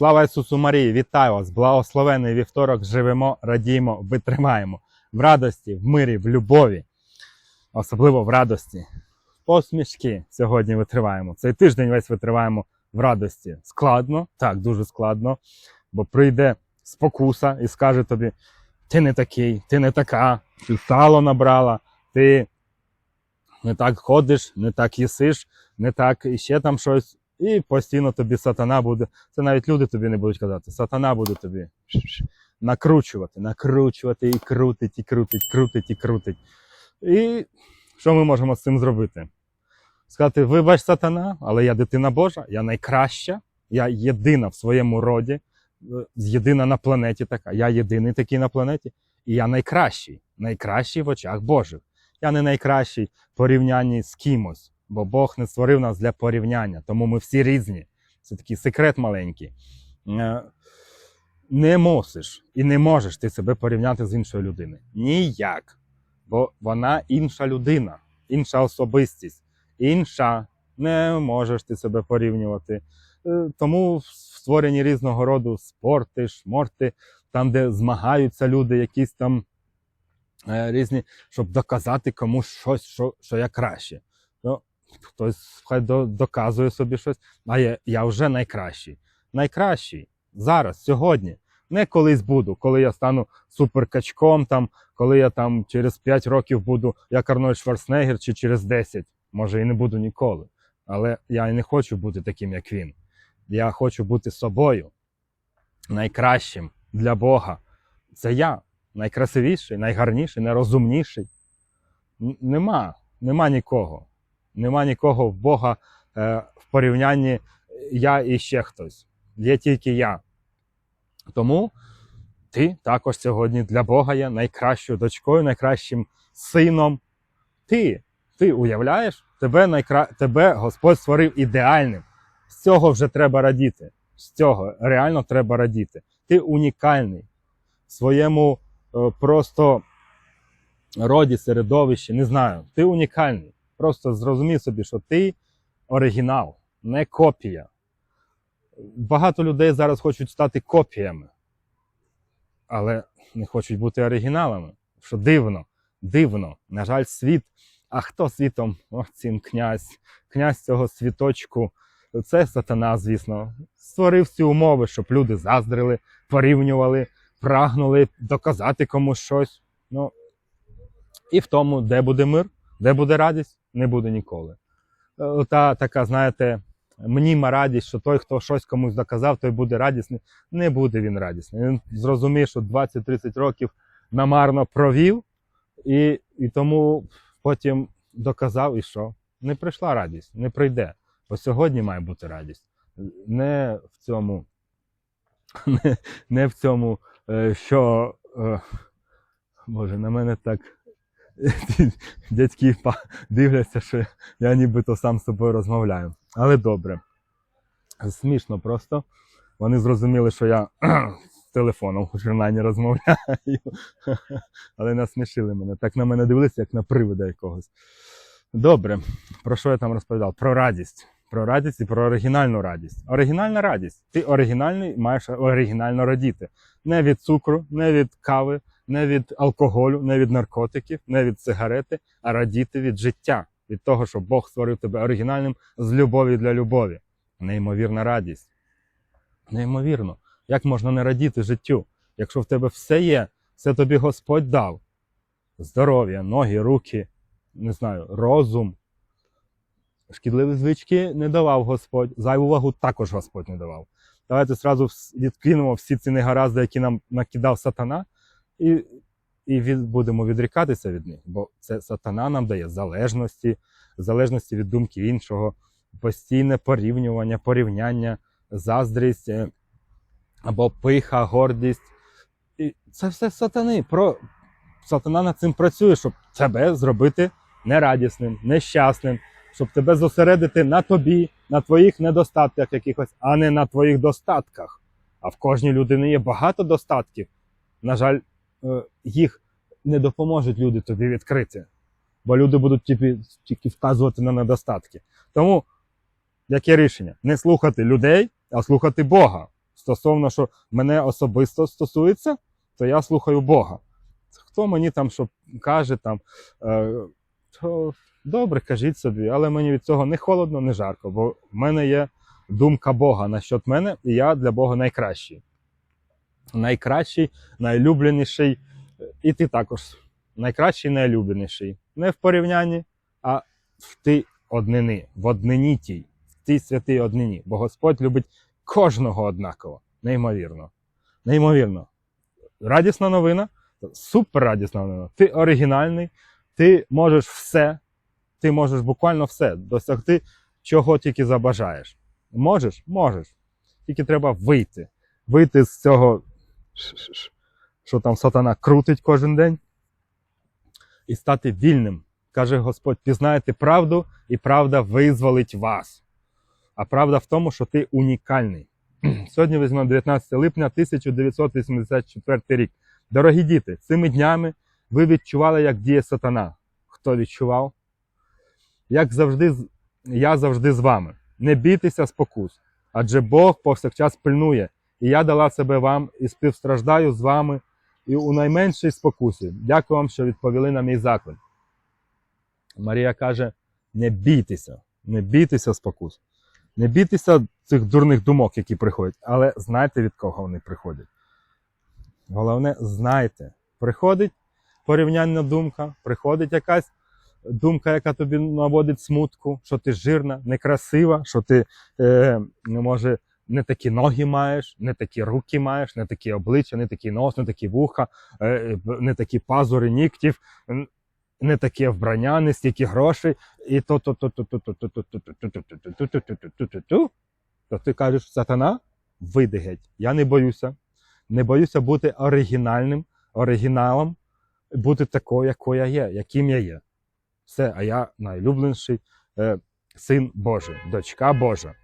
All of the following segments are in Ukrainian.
Слава Ісусу Марії! Вітаю вас! Благословений вівторок! Живемо, радіємо, витримаємо в радості, в мирі, в любові, особливо в радості. Посмішки сьогодні витриваємо. Цей тиждень весь витриваємо в радості. Складно, так, дуже складно, бо прийде спокуса і скаже тобі: ти не такий, ти не така, ти сало набрала, ти не так ходиш, не так їсиш, не так і ще там щось. І постійно тобі сатана буде. Це навіть люди тобі не будуть казати. Сатана буде тобі накручувати, накручувати і крутить, і крутить, крутить і крутить. І що ми можемо з цим зробити? Сказати: вибач, сатана, але я дитина Божа, я найкраща, я єдина в своєму роді, е, єдина на планеті така. Я єдиний такий на планеті, і я найкращий, найкращий в очах Божих. Я не найкращий в порівнянні з кимось, бо Бог не створив нас для порівняння, тому ми всі різні. Це такий секрет маленький. Е, Не мусиш і не можеш ти себе порівняти з іншою людиною. Ніяк. Бо вона інша людина, інша особистість, інша. Не можеш ти себе порівнювати. Е, Тому створені різного роду спорти, шморти, там, де змагаються люди, якісь там е, різні, щоб доказати комусь щось, що, що я краще. Хтось хай доказує собі щось, а я, я вже найкращий. Найкращий зараз, сьогодні. Не колись буду, коли я стану суперкачком, там, коли я там через 5 років буду як Арнольд Шварценеггер, чи через 10, може і не буду ніколи. Але я не хочу бути таким, як він. Я хочу бути собою, найкращим для Бога. Це я найкрасивіший, найгарніший, найрозумніший. Нема, нема нікого. Нема нікого в Бога е, в порівнянні я і ще хтось. Є тільки я. Тому ти також сьогодні для Бога є найкращою дочкою, найкращим сином. Ти, ти уявляєш, тебе, найкра... тебе Господь створив ідеальним. З цього вже треба радіти. З цього реально треба радіти. Ти унікальний в своєму е, просто роді, середовищі, не знаю. Ти унікальний. Просто зрозумій собі, що ти оригінал, не копія. Багато людей зараз хочуть стати копіями, але не хочуть бути оригіналами. Що дивно, дивно. На жаль, світ. А хто світом? О, цим князь, князь цього світочку. Це сатана, звісно, створив ці умови, щоб люди заздрили, порівнювали, прагнули доказати комусь щось. Ну, і в тому, де буде мир, де буде радість, не буде ніколи. Е, Та така, знаєте, мніма радість, що той, хто щось комусь доказав, той буде радісний. Не буде він радісний. Він зрозуміє, що 20-30 років намарно провів, і, і тому потім доказав, і що? Не прийшла радість, не прийде. Бо сьогодні має бути радість. Не в цьому, не, не в цьому, е, що. е, Боже, на мене так дядьки дивляться, що я нібито сам з собою розмовляю. Але добре. Смішно просто. Вони зрозуміли, що я з телефоном хоч принаймні розмовляю. Але насмішили мене. Так на мене дивилися, як на привида якогось. Добре, про що я там розповідав? Про радість. Про радість і про оригінальну радість. Оригінальна радість. Ти оригінальний, маєш оригінально радіти. Не від цукру, не від кави, не від алкоголю, не від наркотиків, не від сигарети, а радіти від життя, від того, що Бог створив тебе оригінальним з любові для любові. Неймовірна радість. Неймовірно. Як можна не радіти життю, якщо в тебе все є, все тобі Господь дав. Здоров'я, ноги, руки, не знаю, розум. Шкідливі звички не давав Господь, зайву вагу також Господь не давав. Давайте зразу відкинемо всі ці негаразди, які нам накидав сатана, і, і від, будемо відрікатися від них. Бо це сатана нам дає залежності, залежності від думки іншого, постійне порівнювання, порівняння, заздрість е, або пиха, гордість. І це все сатани. Про... Сатана над цим працює, щоб тебе зробити нерадісним, нещасним, щоб тебе зосередити на тобі, на твоїх недостатках якихось, а не на твоїх достатках. А в кожній людині є багато достатків. На жаль, їх не допоможуть люди тобі відкрити, бо люди будуть тільки, тільки вказувати на недостатки. Тому яке рішення? Не слухати людей, а слухати Бога. стосовно, що мене особисто стосується, то я слухаю Бога. Хто мені там що каже, там, е, то добре, кажіть собі, але мені від цього не холодно, не жарко, бо в мене є думка Бога насчет мене, і я для Бога найкращий. Найкращий, найлюбленіший, і ти також найкращий, найлюбленіший. Не в порівнянні, а в ти однини, в однині тій, в тій святій однині. Бо Господь любить кожного однаково. Неймовірно. Неймовірно. Радісна новина, супер радісна новина. Ти оригінальний, ти можеш все, ти можеш буквально все досягти, чого тільки забажаєш. Можеш? Можеш. Тільки треба вийти. Вийти з цього, що там сатана крутить кожен день, і стати вільним. Каже Господь: пізнаєте правду, і правда визволить вас. А правда в тому, що ти унікальний. Сьогодні візьмемо 19 липня 1984 рік. Дорогі діти, цими днями ви відчували, як діє сатана. Хто відчував? Як завжди, я завжди з вами. Не бійтеся спокус, адже Бог повсякчас пильнує, і я дала себе вам і співстраждаю з вами і у найменшій спокусі. Дякую вам, що відповіли на мій заклик. Марія каже: не бійтеся, не бійтеся спокус. Не бійтеся цих дурних думок, які приходять, але знайте, від кого вони приходять. Головне, знайте, приходить порівняння думка, приходить якась думка, яка тобі наводить смутку, що ти жирна, некрасива, що ти е, не може не такі ноги маєш, не такі руки маєш, не такі обличчя, не такий нос, не такі вуха, е, не такі пазури нігтів, не таке вбрання, не стільки грошей, і то то то то то ти кажеш, сатана, вийди геть. Я не боюся. Не боюся бути оригінальним, оригіналом, бути такою, якою я є, яким я є. Все, а я найлюбленіший е, син Божий, дочка Божа.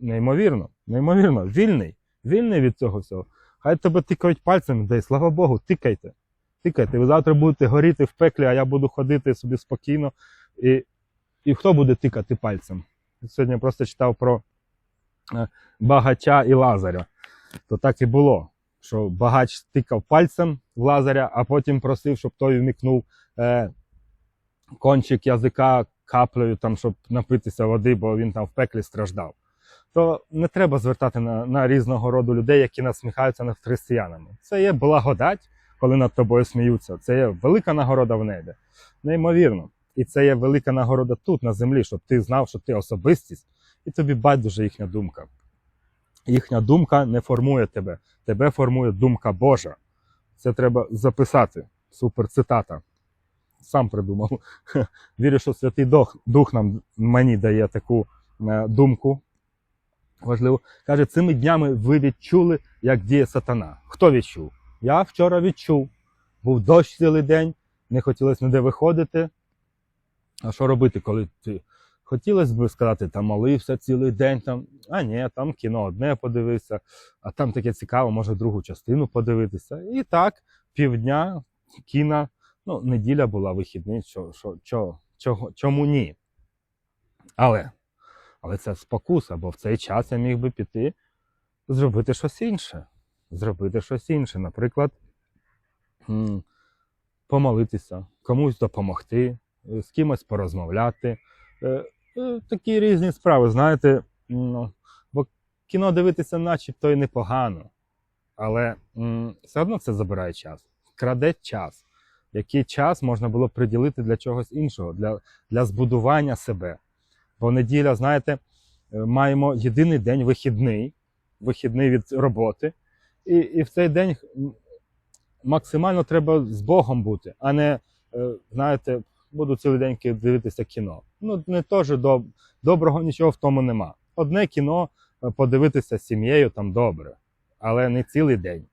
Неймовірно, неймовірно, вільний, вільний від цього всього. Хай тебе тикають пальцем, дай слава Богу, тикайте. Тикайте. Ви завтра будете горіти в пеклі, а я буду ходити собі спокійно. І, і хто буде тикати пальцем? Сьогодні я просто читав про е, багача і Лазаря. То так і було, що багач тикав пальцем в Лазаря, а потім просив, щоб той вмікнув е, кончик язика каплею, там, щоб напитися води, бо він там в пеклі страждав. То не треба звертати на, на різного роду людей, які насміхаються над християнами. Це є благодать, коли над тобою сміються. Це є велика нагорода в небі. Неймовірно. І це є велика нагорода тут, на землі, щоб ти знав, що ти особистість, і тобі байдуже їхня думка. Їхня думка не формує тебе, тебе формує думка Божа. Це треба записати. Супер цитата. Сам придумав. Вірю, що Святий Дух, нам мені дає таку е, думку. Важливо. Каже, цими днями ви відчули, як діє сатана. Хто відчув? Я вчора відчув. Був дощ цілий день, не хотілося ніде виходити. А що робити, коли ти хотілося б сказати, там молився цілий день, там, а ні, там кіно одне подивився, а там таке цікаво, може другу частину подивитися. І так, півдня кіна, ну, неділя була вихідний, що, що, чого, чому ні? Але, але це спокуса, бо в цей час я міг би піти зробити щось інше. Зробити щось інше. Наприклад, помолитися, комусь допомогти, е, з кимось порозмовляти. Е, е, Такі різні справи, знаєте. ну, Бо кіно дивитися начебто і непогано, але все одно це забирає час, краде час. Який час можна було приділити для чогось іншого, для, для збудування себе. Бо неділя, знаєте, е, маємо єдиний день вихідний, вихідний від роботи, і, і в цей день максимально треба з Богом бути, а не, е, знаєте, буду цілий день дивитися кіно. Ну, не теж доб... доброго нічого в тому нема. Одне кіно е, подивитися з сім'єю там добре, але не цілий день.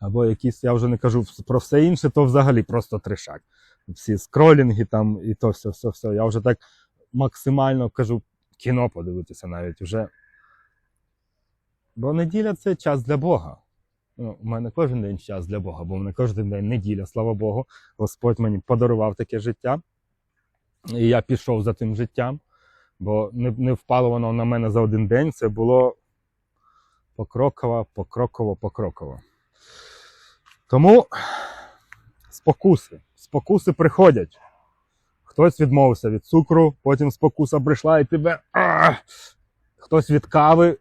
Або якісь, я вже не кажу про все інше, то взагалі просто трешак. Всі скролінги там і то все, все, все. Я вже так максимально кажу кіно подивитися навіть вже. Бо неділя це час для Бога. Ну, у мене кожен день час для Бога, бо в мене кожен день неділя, слава Богу. Господь мені подарував таке життя. І я пішов за тим життям, бо не, не впало воно на мене за один день. Це було покроково, покроково, покроково. Тому спокуси. Спокуси приходять. Хтось відмовився від цукру, потім спокуса прийшла і тебе. Хтось від кави,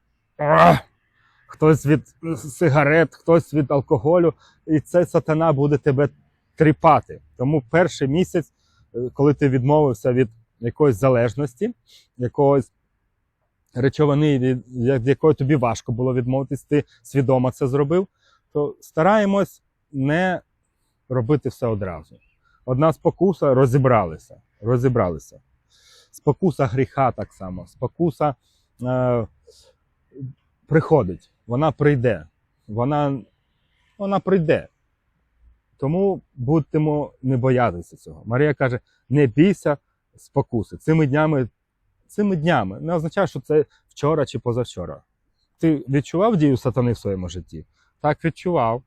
хтось від сигарет, хтось від алкоголю. І це сатана буде тебе тріпати. Тому перший місяць, е, коли ти відмовився від якоїсь залежності, якогось речовини, від якої тобі важко було відмовитись, ти свідомо це зробив, то стараємось не робити все одразу. Одна спокуса розібралися. розібралися. Спокуса гріха так само. Спокуса е, приходить, вона прийде. Вона, вона прийде. Тому будемо не боятися цього. Марія каже: не бійся спокуси. Цими днями, цими днями не означає, що це вчора чи позавчора. Ти відчував дію сатани в своєму житті? Так відчував.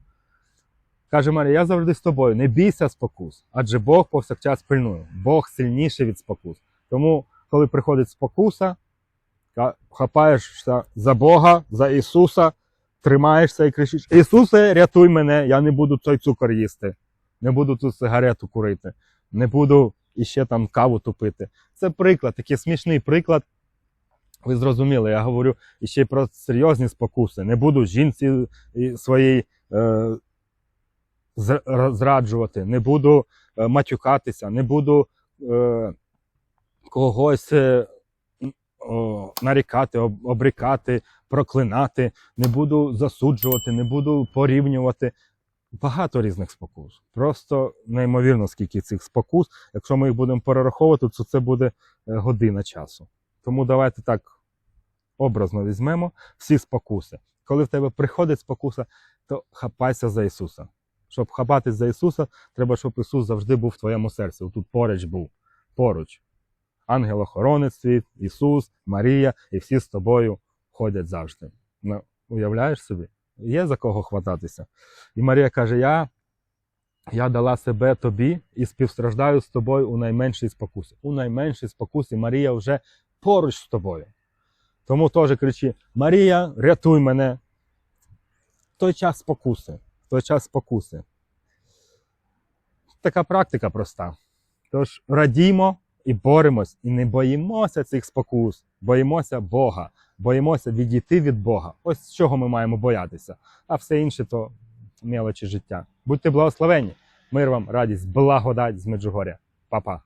Каже Марія, я завжди з тобою, не бійся спокус, адже Бог повсякчас пильнує. Бог сильніший від спокус. Тому, коли приходить спокуса, хапаєшся за Бога, за Ісуса, тримаєшся і кричиш: Ісусе, рятуй мене, я не буду цей цукор їсти, не буду ту сигарету курити, не буду іще там каву тупити. Це приклад, такий смішний приклад. Ви зрозуміли, я говорю іще й про серйозні спокуси. Не буду жінці своїй е, з- р- зраджувати, не буду е, матюкатися, не буду е, когось е, о, нарікати, об- обрікати, проклинати, не буду засуджувати, не буду порівнювати. Багато різних спокус. Просто неймовірно, скільки цих спокус. Якщо ми їх будемо перераховувати, то це буде е, година часу. Тому давайте так образно візьмемо всі спокуси. Коли в тебе приходить спокуса, то хапайся за Ісуса. Щоб хапатись за Ісуса, треба, щоб Ісус завжди був в твоєму серці. Тут поруч був. Поруч. Ангел-охоронець твій, Ісус, Марія, і всі з тобою ходять завжди. Ну, уявляєш собі? Є за кого хвататися. І Марія каже: Я, я дала себе тобі і співстраждаю з тобою у найменшій спокусі. У найменшій спокусі Марія вже поруч з тобою. Тому теж кричи: Марія, рятуй мене. Той час спокуси. Той час спокуси. Така практика проста. Тож радімо і боремось, і не боїмося цих спокус, боїмося Бога, боїмося відійти від Бога. Ось з чого ми маємо боятися. А все інше то мелочі життя. Будьте благословені. Мир вам, радість, благодать з Меджугоря. Па-па.